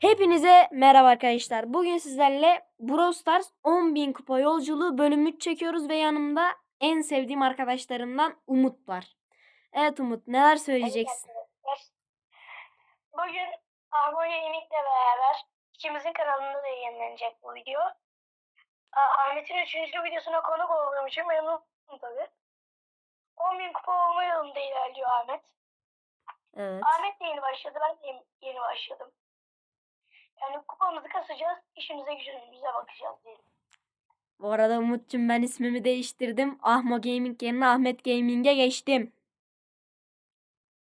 Hepinize merhaba arkadaşlar. Bugün sizlerle Brawl Stars 10.000 kupa yolculuğu bölüm 3 çekiyoruz ve yanımda en sevdiğim arkadaşlarımdan Umut var. Evet Umut neler söyleyeceksin? Bugün Harmonya Yenik'le beraber ikimizin kanalında da yayınlanacak bu video. Ahmet'in üçüncü videosuna konuk olduğum için memnunum tabii. 10.000 kupa olma yolunda ilerliyor Ahmet. Evet. Ahmet de yeni başladı, ben de yeni başladım. Yani kupamızı kasacağız, işimize gücümüze bakacağız diyelim. Bu arada Umut'cum ben ismimi değiştirdim. Ahmo Gaming yerine Ahmet Gaming'e geçtim.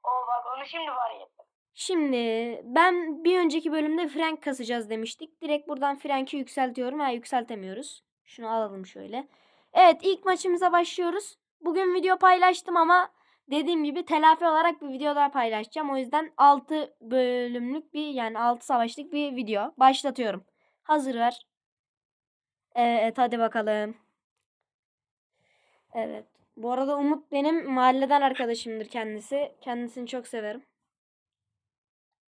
O bak onu şimdi var ya. Şimdi ben bir önceki bölümde Frank kasacağız demiştik. Direkt buradan Frank'i yükseltiyorum. Ha yükseltemiyoruz. Şunu alalım şöyle. Evet ilk maçımıza başlıyoruz. Bugün video paylaştım ama dediğim gibi telafi olarak bir video daha paylaşacağım. O yüzden 6 bölümlük bir yani 6 savaşlık bir video. Başlatıyorum. Hazır ver. Evet hadi bakalım. Evet. Bu arada Umut benim mahalleden arkadaşımdır kendisi. Kendisini çok severim.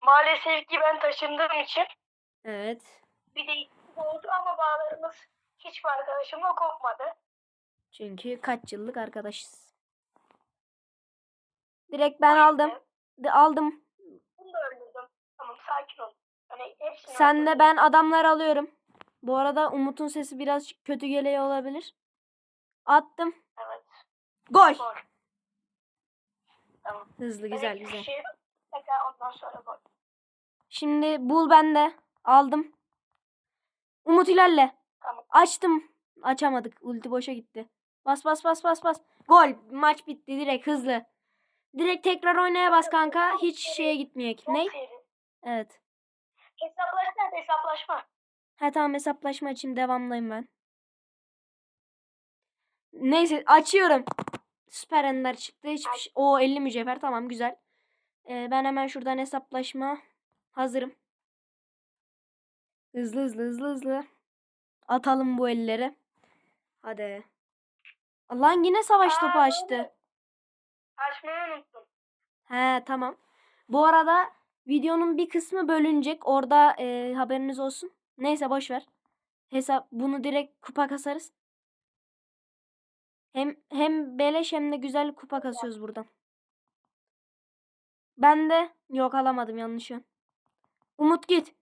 Maalesef ki ben taşındığım için Evet. bir değişiklik oldu ama bağlarımız hiçbir arkadaşımla kopmadı. Çünkü kaç yıllık arkadaşız. Direkt ben aldım. De aldım. Bunu da öldürdüm. Tamam sakin ol. Hani hepsini Sen de ben adamlar alıyorum. Bu arada Umut'un sesi biraz kötü geliyor olabilir. Attım. Evet. Gol. Gol. Tamam. Hızlı güzel ilk güzel. kişi, tekrar ondan sonra gol. Şimdi bul bende. Aldım. Umut ilerle. Tamam. Açtım. Açamadık. Ulti boşa gitti. Bas bas bas bas bas. Gol. Maç bitti direkt hızlı. Direkt tekrar oynaya bas kanka. Hiç şeye gitmeyek. Ne? Evet. Hesaplaşma hesaplaşma. Ha tamam hesaplaşma için devamlıyım ben. Neyse açıyorum. Süper Ender çıktı. Hiçbir şey. O 50 mücevher tamam güzel. Ee, ben hemen şuradan hesaplaşma hazırım. Hızlı hızlı hızlı hızlı. Atalım bu elleri. Hadi. Lan yine savaş topu açtı. Açmayı unuttum. He tamam. Bu arada videonun bir kısmı bölünecek. Orada e, haberiniz olsun. Neyse boş ver. Hesap bunu direkt kupa kasarız. Hem hem beleş hem de güzel kupa kasıyoruz buradan. Ben de yok alamadım yanlış yön. Umut git.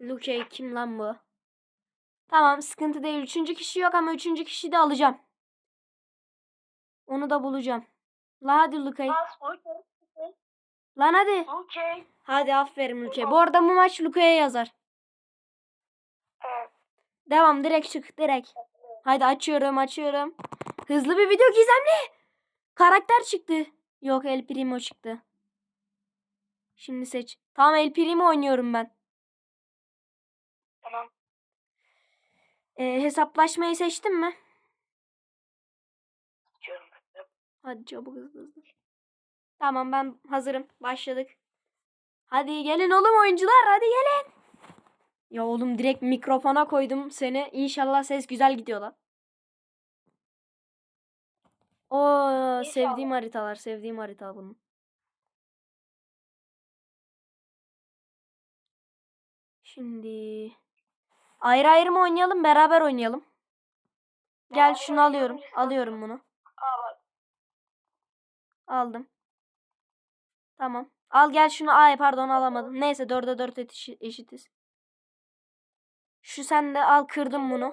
Luke kim lan bu? Tamam sıkıntı değil. Üçüncü kişi yok ama üçüncü kişi de alacağım. Onu da bulacağım. La hadi okey. Lan hadi. Okey. Hadi aferin Luke. Bu arada bu maç Luke'ye yazar. Evet. Devam direkt çık direkt. Haydi açıyorum açıyorum. Hızlı bir video gizemli. Karakter çıktı. Yok El Primo çıktı. Şimdi seç. Tamam El Primo oynuyorum ben. Tamam. Ee, hesaplaşmayı seçtin mi? Hadi çabuk hızlı hızlı. Tamam ben hazırım. Başladık. Hadi gelin oğlum oyuncular hadi gelin. Ya oğlum direkt mikrofona koydum seni. İnşallah ses güzel gidiyor lan. Oo sevdiğim haritalar, sevdiğim harita bunun. Şimdi ayrı ayrı mı oynayalım, beraber oynayalım. Gel şunu alıyorum. Alıyorum bunu. Aldım. Tamam. Al gel şunu. Ay pardon alamadım. Neyse 4'e 4 eşi- eşitiz. Şu sen de al kırdım bunu.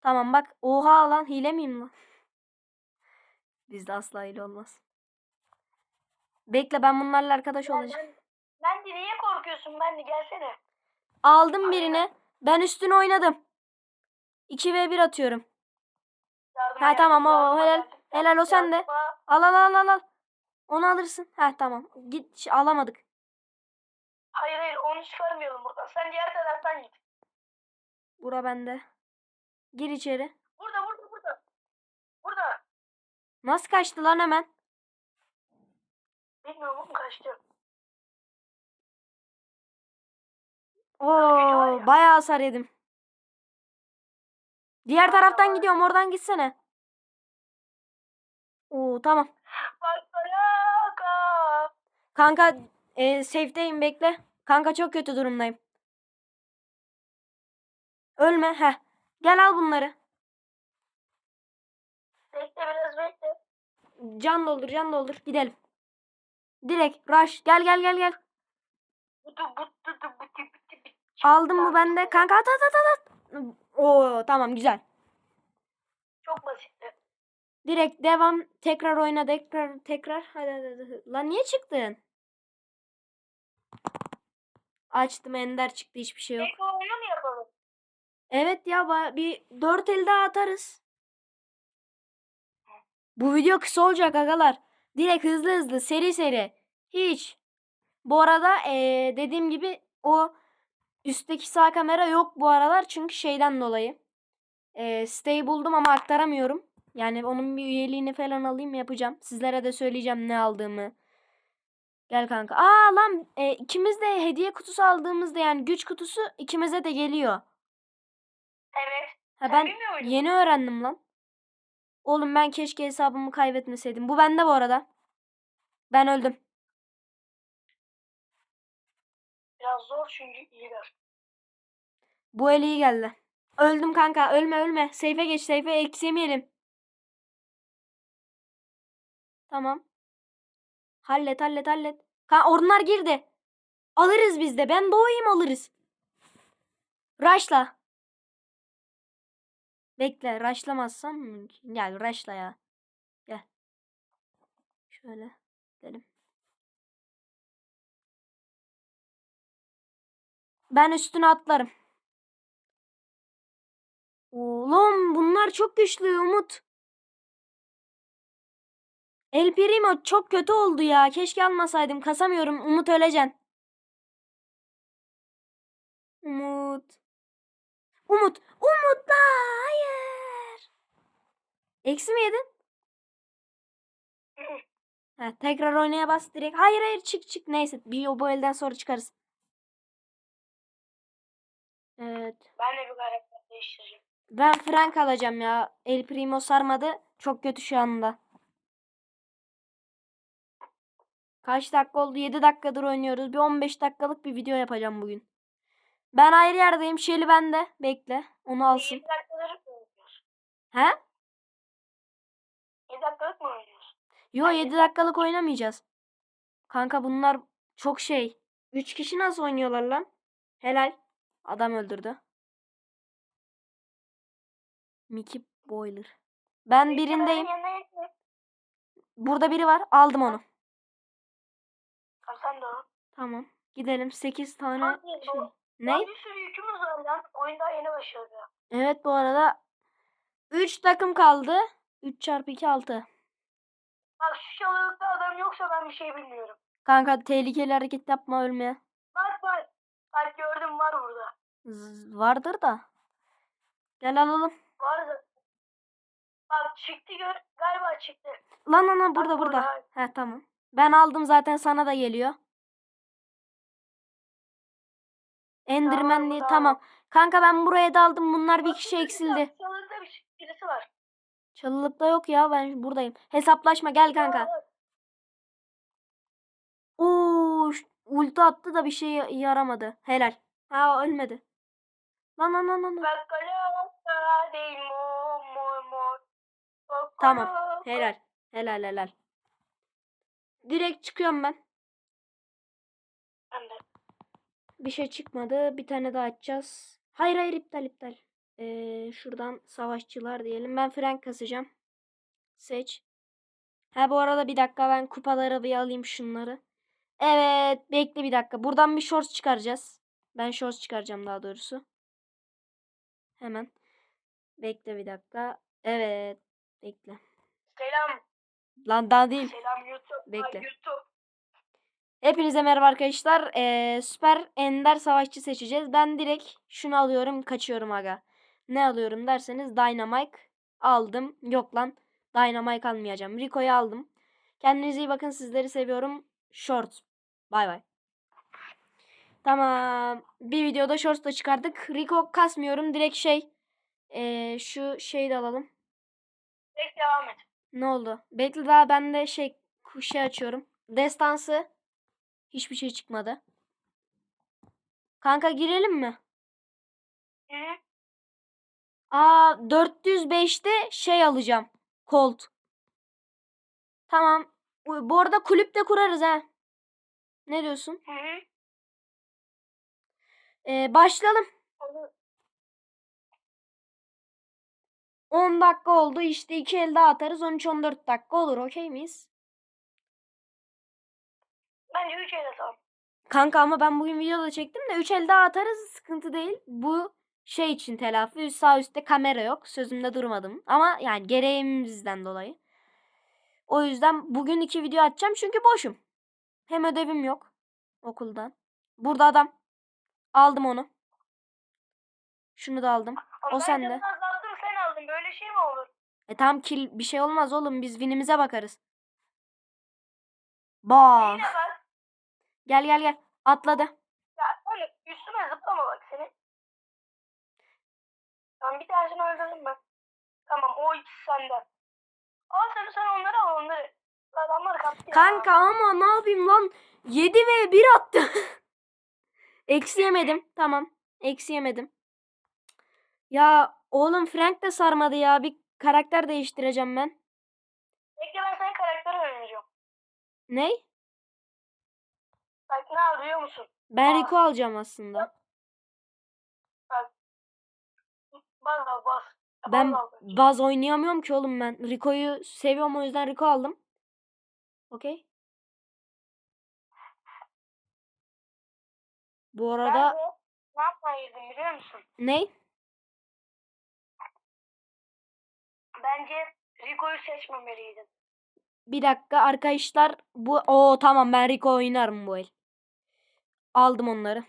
Tamam bak. Oha lan hile miyim lan? Bizde asla hile olmaz. Bekle ben bunlarla arkadaş olacağım. Ben, de niye korkuyorsun ben de gelsene. Aldım birini. Ben üstüne oynadım. 2v1 atıyorum. Ha, tamam, o helal. Helal, o sende. Al al al al al. Onu alırsın. Ha tamam. Git alamadık. Hayır hayır onu çıkarmayalım buradan. Sen diğer taraftan git. Bura bende. Gir içeri. Burada burada burada. Burada. Nasıl kaçtı lan hemen? Bilmiyorum kaçtı. Oo, bayağı hasar yedim. Diğer taraftan gidiyorum. Oradan gitsene. Oo, tamam. Kanka e, safe'deyim bekle. Kanka çok kötü durumdayım. Ölme. Heh. Gel al bunları. Bekle biraz bekle. Can doldur can doldur. Gidelim. Direkt rush. Gel gel gel gel. Aldım mı bende? Kanka at at at at. Oo tamam güzel. Çok basitti. Direkt devam. Tekrar oyna tekrar tekrar. Hadi hadi hadi. Lan niye çıktın? Açtım ender çıktı hiçbir şey yok. Tek oyunu mu yapalım? Evet ya bir dört el daha atarız. Bu video kısa olacak agalar. Direkt hızlı hızlı seri seri. Hiç. Bu arada eee, dediğim gibi o üstteki sağ kamera yok bu aralar çünkü şeyden dolayı. Eee siteyi buldum ama aktaramıyorum. Yani onun bir üyeliğini falan alayım yapacağım. Sizlere de söyleyeceğim ne aldığımı. Gel kanka. Aa lan e, ikimiz de hediye kutusu aldığımızda yani güç kutusu ikimize de geliyor. Evet. Ha ben yeni öğrendim lan. Oğlum ben keşke hesabımı kaybetmeseydim. Bu bende bu arada. Ben öldüm. Biraz zor çünkü iyiler. Bu el iyi geldi. Öldüm kanka. Ölme ölme. Seyfe geç. Seyfe eksemeyelim. Tamam. Hallet hallet hallet. Kan onlar girdi. Alırız biz de. Ben doğayım alırız. Raşla. Bekle. Raşlamazsam. Gel raşla ya. Gel. Şöyle. Gidelim. Ben üstüne atlarım. Oğlum bunlar çok güçlü Umut. El Primo çok kötü oldu ya. Keşke almasaydım. Kasamıyorum. Umut öleceksin. Umut. Umut. Umut da hayır. Eksi mi yedin? Ha, tekrar oynaya bas direkt. Hayır hayır çık çık. Neyse bir bu elden sonra çıkarız. Evet. Ben de bir karakter değiştireceğim. Ben Frank alacağım ya. El Primo sarmadı. Çok kötü şu anda. Kaç dakika oldu? 7 dakikadır oynuyoruz. Bir 15 dakikalık bir video yapacağım bugün. Ben ayrı yerdeyim. Şeli bende. Bekle. Onu alsın. 7 dakikalık mı oynuyoruz? He? 7 dakikalık mı oynuyoruz? Yo 7 dakikalık oynamayacağız. Kanka bunlar çok şey. 3 kişi nasıl oynuyorlar lan? Helal. Adam öldürdü. Mickey Boiler. Ben birindeyim. Burada biri var. Aldım onu. Sen de o. Tamam. Gidelim. 8 tane Hadi, şey. bu- Ne? Bir sürü yükümüz var lan. Oyun daha yeni başladı. Evet bu arada 3 takım kaldı. 3 çarpı 2 6. Bak şu çalılıkta adam yoksa ben bir şey bilmiyorum. Kanka tehlikeli hareket yapma ölmeye. Bak bak. Bak gördüm var burada. Vardır da. Gel alalım. Var da. Bak çıktı gör. Galiba çıktı. Lan lan lan burada Bak burada. burada. He tamam. Ben aldım zaten sana da geliyor. Diye burada tamam. Kanka ben buraya daldım. Bunlar bir Bak, kişi eksildi. Çalılıkta bir, şey- birisi var. Çalılıkta yok ya ben buradayım. Hesaplaşma gel kanka. Oo, ulti attı da bir şey ya- yaramadı. Helal. Ha ölmedi. Lan lan lan lan. değil. Tamam. Helal. Helal helal. Direkt çıkıyorum ben. De. Bir şey çıkmadı. Bir tane daha açacağız. Hayır hayır iptal iptal. Ee, şuradan savaşçılar diyelim. Ben Frank kasacağım. Seç. Ha bu arada bir dakika ben kupaları bir alayım şunları. Evet bekle bir dakika. Buradan bir shorts çıkaracağız. Ben shorts çıkaracağım daha doğrusu. Hemen. Bekle bir dakika. Evet. Bekle. Selam. Lan daha değil. Selam YouTube. Bekle. YouTube. Hepinize merhaba arkadaşlar. Ee, süper ender savaşçı seçeceğiz. Ben direkt şunu alıyorum kaçıyorum aga. Ne alıyorum derseniz Dynamite aldım. Yok lan Dynamite almayacağım. Rico'yu aldım. Kendinize iyi bakın sizleri seviyorum. Short. Bay bay. Tamam. Bir videoda shorts da çıkardık. Rico kasmıyorum. Direkt şey ee, şu şeyi de alalım. Direkt devam et. Ne oldu? Bekle daha ben de şey şey açıyorum. Destansı. Hiçbir şey çıkmadı. Kanka girelim mi? Hı? Aa 405'te şey alacağım. Colt. Tamam. Bu arada kulüp de kurarız ha. Ne diyorsun? Hı hı. Ee, başlayalım. Olur. 10 dakika oldu. İşte iki el daha atarız. 13-14 dakika olur. Okey miyiz? Bence 3 el atalım. Kanka ama ben bugün videoda çektim de 3 el daha atarız. Sıkıntı değil. Bu şey için telafi. Üst sağ üstte kamera yok. Sözümde durmadım. Ama yani gereğimizden dolayı. O yüzden bugün iki video atacağım. Çünkü boşum. Hem ödevim yok. Okuldan. Burada adam. Aldım onu. Şunu da aldım. Ama O ben sende. azalttım sen aldın. Böyle şey mi olur? E tamam kill bir şey olmaz oğlum. Biz winimize bakarız. Bak. Bak. Gel gel gel. Atladı. Ya oğlum üstüme zıplama bak seni. Tamam bir tanesini öldürdüm ben. Tamam o ikisi sende. Al sen sen onları al onları. Adamlar kaptı. Kanka ama ne yapayım lan? 7 ve 1 attı. Eksi yemedim. Tamam. Eksi yemedim. Ya oğlum Frank de sarmadı ya. Bir karakter değiştireceğim ben. Bekle ben senin karakteri öğreneceğim. Ney? Bak ne al biliyor musun? Ben Aa. Rico alacağım aslında. Baz al baz. Ya, Ben baz al baz oynayamıyorum ki oğlum ben. Rico'yu seviyorum o yüzden Rico aldım. Okey. Bu arada Ben de ne yapmaya girdim biliyor musun? ney? Bence Rico'yu seçmemeliydin. Bir dakika arkadaşlar. Bu o tamam ben Rico oynarım bu el. Aldım onları.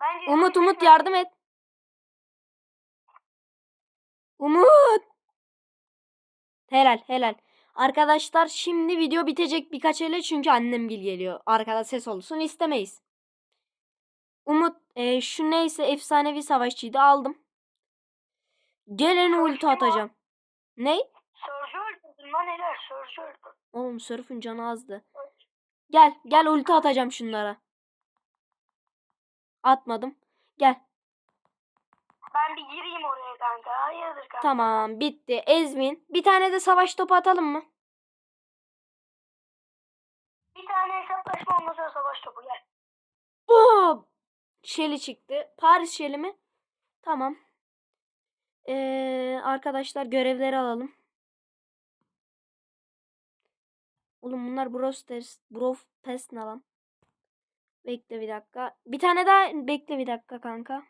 Bence Umut Umut yardım et. Umut. Helal helal. Arkadaşlar şimdi video bitecek birkaç ele çünkü annem gil geliyor. Arkada ses olsun istemeyiz. Umut e, şu neyse efsanevi savaşçıydı aldım. Geleni ulti atacağım. Ney? Sörcü öldürdün lan helal Sörcü öldürdün. Oğlum Sörf'ün canı azdı. Gel gel ulti atacağım şunlara. Atmadım. Gel. Ben bir gireyim oraya kanka. Hayırdır kanka. Tamam bitti. Ezmin. Bir tane de savaş topu atalım mı? Bir tane hesaplaşma sonra savaş topu gel. Boom! Şeli çıktı. Paris şeli mi? Tamam. Ee, arkadaşlar görevleri alalım. Oğlum bunlar Bros Test, Bro Test ne lan? Bekle bir dakika. Bir tane daha bekle bir dakika kanka.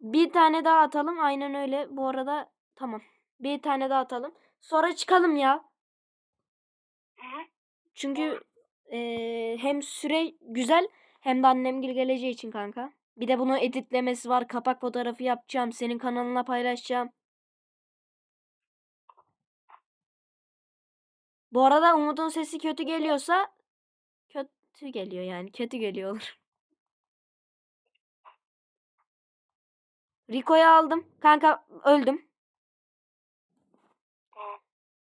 Bir tane daha atalım. Aynen öyle. Bu arada tamam. Bir tane daha atalım. Sonra çıkalım ya. Çünkü eee, hem süre güzel hem de annemgil geleceği için kanka. Bir de bunu editlemesi var. Kapak fotoğrafı yapacağım. Senin kanalına paylaşacağım. Bu arada Umut'un sesi kötü geliyorsa kötü geliyor yani. Kötü geliyor olur. Rico'yu aldım. Kanka öldüm.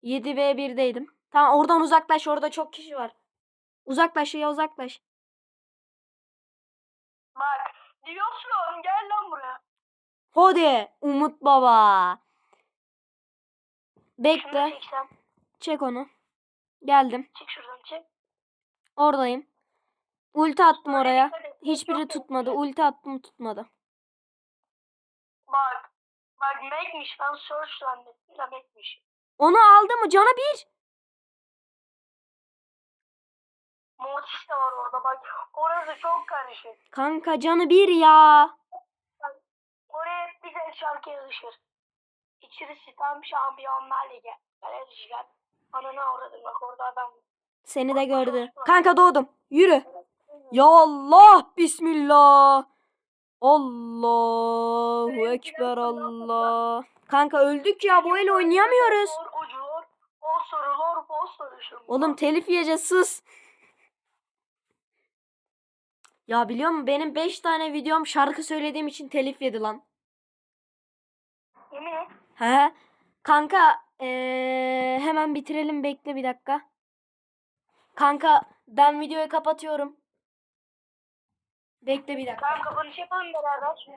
7 ve 1'deydim. Tamam oradan uzaklaş. Orada çok kişi var. Uzaklaş ya uzaklaş. Bak diyorsun gel lan buraya. Hadi Umut Baba. Şunu Bekle. çeksem. Çek onu. Geldim. Çek şuradan çek. Oradayım. Ulti attım Oraya Hiçbiri tutmadı. Ulti attım tutmadı. Bak. Bak Mac'miş ben search zannettim de Mac'miş. Onu aldı mı? Canı bir. Mortis de var orada bak. Orası çok karışık. Kanka canı bir ya. Oraya bir tek şarkı yazışır. İçerisi tam şampiyonlar ligi. Böyle rüzgar. Ananı uğradım bak orada adam. Seni de gördü. Kanka doğdum. Yürü. Ya Allah. Bismillah. Allahu Ekber Allah. Kanka öldük ya. Bu el oynayamıyoruz. Oğlum telif yiyeceğiz sus. Ya biliyor musun benim 5 tane videom şarkı söylediğim için telif yedi lan. Yemin et. He. Kanka ee, hemen bitirelim bekle bir dakika. Kanka ben videoyu kapatıyorum. Bekle bir dakika. Tamam kapanış yapalım beraber.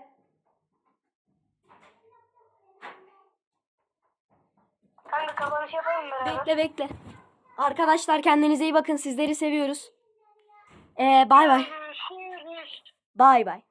Kanka kapanış yapalım beraber. Bekle bekle. Arkadaşlar kendinize iyi bakın. Sizleri seviyoruz. Ee, bay bay. Görüşürüz. Bay bay.